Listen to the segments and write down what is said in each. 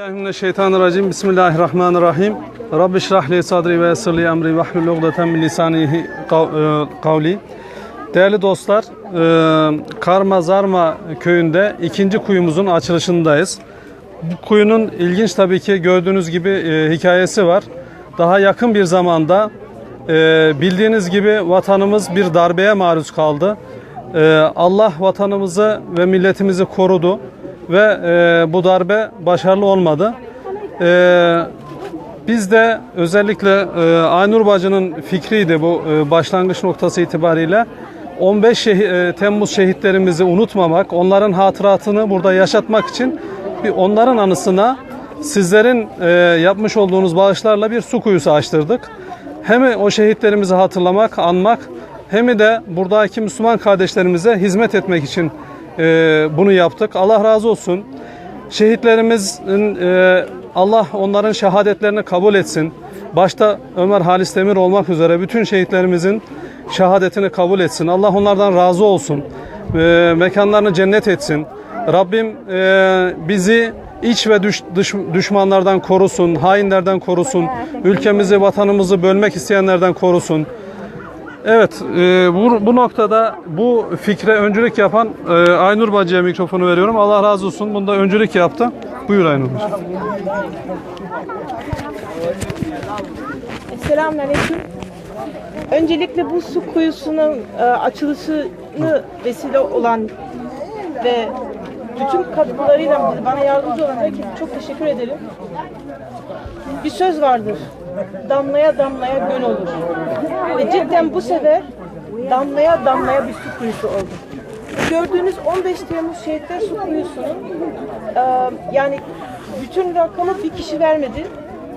Bismillahirrahmanirrahim. Bismillahirrahmanirrahim. Rabbi şrah li sadri ve yessir li emri ve hlul ugdeten min lisanihi e, kavli. Değerli dostlar, e, Karma Zarma köyünde ikinci kuyumuzun açılışındayız. Bu kuyunun ilginç tabii ki gördüğünüz gibi e, hikayesi var. Daha yakın bir zamanda bildiğiniz gibi vatanımız bir darbeye maruz kaldı. Allah vatanımızı ve milletimizi korudu ve e, bu darbe başarılı olmadı. E, biz de özellikle e, Aynur Bacı'nın fikriydi bu e, başlangıç noktası itibariyle. 15 şehi- e, Temmuz şehitlerimizi unutmamak, onların hatıratını burada yaşatmak için bir onların anısına sizlerin e, yapmış olduğunuz bağışlarla bir su kuyusu açtırdık. Hem o şehitlerimizi hatırlamak, anmak hem de buradaki Müslüman kardeşlerimize hizmet etmek için bunu yaptık. Allah razı olsun. Şehitlerimizin e, Allah onların şehadetlerini kabul etsin. Başta Ömer Halis Demir olmak üzere bütün şehitlerimizin şehadetini kabul etsin. Allah onlardan razı olsun. E, mekanlarını cennet etsin. Rabbim e, bizi iç ve düş, dış, düşmanlardan korusun, hainlerden korusun, ülkemizi, vatanımızı bölmek isteyenlerden korusun. Evet, e, bu, bu noktada bu fikre öncülük yapan e, Aynur Bacı'ya mikrofonu veriyorum. Allah razı olsun. Bunda öncülük yaptı. Buyur Aynur Bacı. Selamünaleyküm. Öncelikle bu su kuyusunun e, açılışını vesile olan ve bütün katkılarıyla bana yardımcı olan herkese çok teşekkür ederim. Bir söz vardır. Damlaya damlaya göl olur. Ve cidden bu sefer damlaya damlaya bir su kuyusu oldu. Gördüğünüz 15 Temmuz Şehitler Su Kuyusu'nun e, yani bütün rakamı bir kişi vermedi.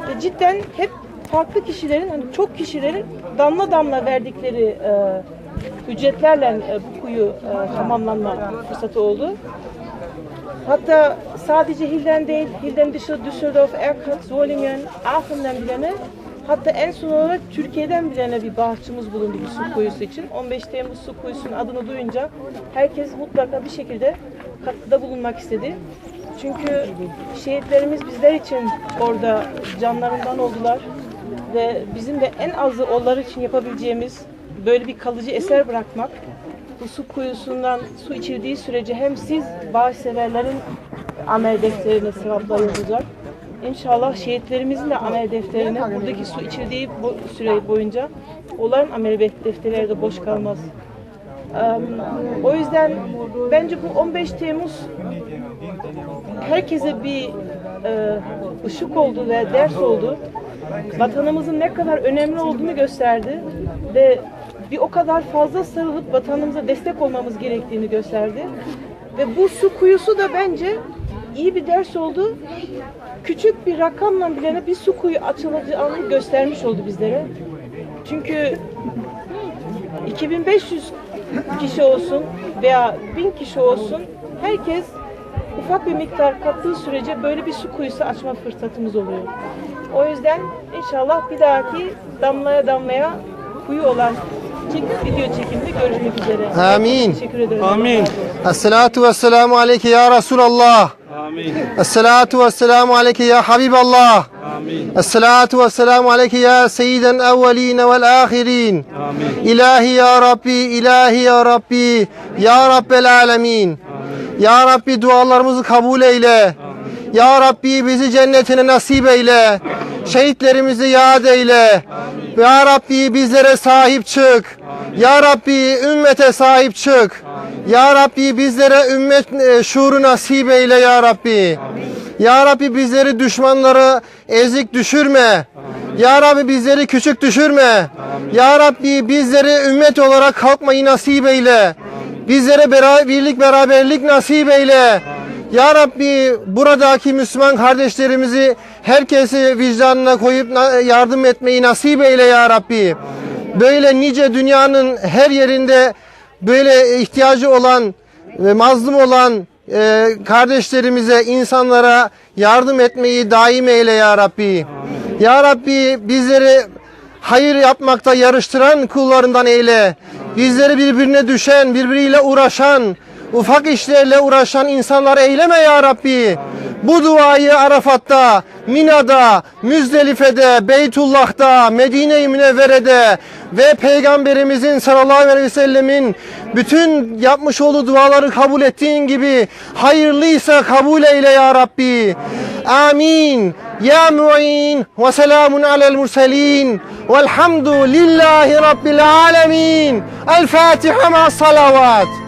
Ve cidden hep farklı kişilerin, hani çok kişilerin damla damla verdikleri e, ücretlerle e, bu kuyu e, tamamlanma fırsatı oldu. Hatta sadece Hilden değil, Hilden dışı Düsseldorf, Erkrath, Solingen, Aachen'den bilene hatta en son olarak Türkiye'den bilene bir bağışçımız bulundu bu su kuyusu için. 15 Temmuz su kuyusunun adını duyunca herkes mutlaka bir şekilde katkıda bulunmak istedi. Çünkü şehitlerimiz bizler için orada canlarından oldular ve bizim de en azı onlar için yapabileceğimiz böyle bir kalıcı eser bırakmak bu su kuyusundan su içildiği sürece hem siz bağışseverlerin amel defterine sevaplar yazacak. İnşallah şehitlerimizin de amel defterine buradaki su içildiği bu süre boyunca onların amel defterleri de boş kalmaz. O yüzden bence bu 15 Temmuz herkese bir e, ışık oldu ve ders oldu. Vatanımızın ne kadar önemli olduğunu gösterdi ve bir o kadar fazla sarılıp vatanımıza destek olmamız gerektiğini gösterdi. Ve bu su kuyusu da bence iyi bir ders oldu. Küçük bir rakamla bilene bir su kuyu açılacağını göstermiş oldu bizlere. Çünkü 2500 kişi olsun veya 1000 kişi olsun herkes ufak bir miktar kattığı sürece böyle bir su kuyusu açma fırsatımız oluyor. O yüzden inşallah bir dahaki damlaya damlaya kuyu olan çek, video çekimde görüşmek üzere. Amin. Teşekkür ederim. Amin. Esselatu vesselamu aleyke ya Resulallah. Amin. Esselatu vesselamu aleyke ya Habiballah. Amin. Esselatu vesselamu aleyke ya seyyiden evveline vel ahirin. Amin. İlahi ya Rabbi, ilahi ya Rabbi, ya Rabbel alemin. Ya Rabbi dualarımızı kabul eyle. Ya Rabbi bizi cennetine nasip eyle. Şehitlerimizi yad eyle. Ya Rabbi bizlere sahip çık. Ya Rabbi ümmete sahip çık. Ya Rabbi bizlere ümmet e, şuuru nasip eyle ya Rabbi. Ya Rabbi bizleri düşmanları ezik düşürme. Ya Rabbi bizleri küçük düşürme. Ya Rabbi bizleri ümmet olarak kalkmayı nasip eyle. Bizlere bera- birlik beraberlik nasip eyle. Ya Rabbi buradaki Müslüman kardeşlerimizi herkesi vicdanına koyup yardım etmeyi nasip eyle ya Rabbi. Böyle nice dünyanın her yerinde böyle ihtiyacı olan ve mazlum olan e, kardeşlerimize, insanlara yardım etmeyi daim eyle ya Rabbi. Ya Rabbi bizleri hayır yapmakta yarıştıran kullarından eyle. Bizleri birbirine düşen, birbiriyle uğraşan, ufak işlerle uğraşan insanlar eyleme ya Rabbi. bu duayı Arafat'ta, Mina'da, Müzdelife'de, Beytullah'ta, Medine-i Münevvere'de ve Peygamberimizin sallallahu aleyhi ve sellemin bütün yapmış olduğu duaları kabul ettiğin gibi hayırlıysa kabul eyle ya Rabbi. Amin. Ya mu'in ve selamun alel murselin velhamdu lillahi rabbil alemin. El Fatiha ma salavat.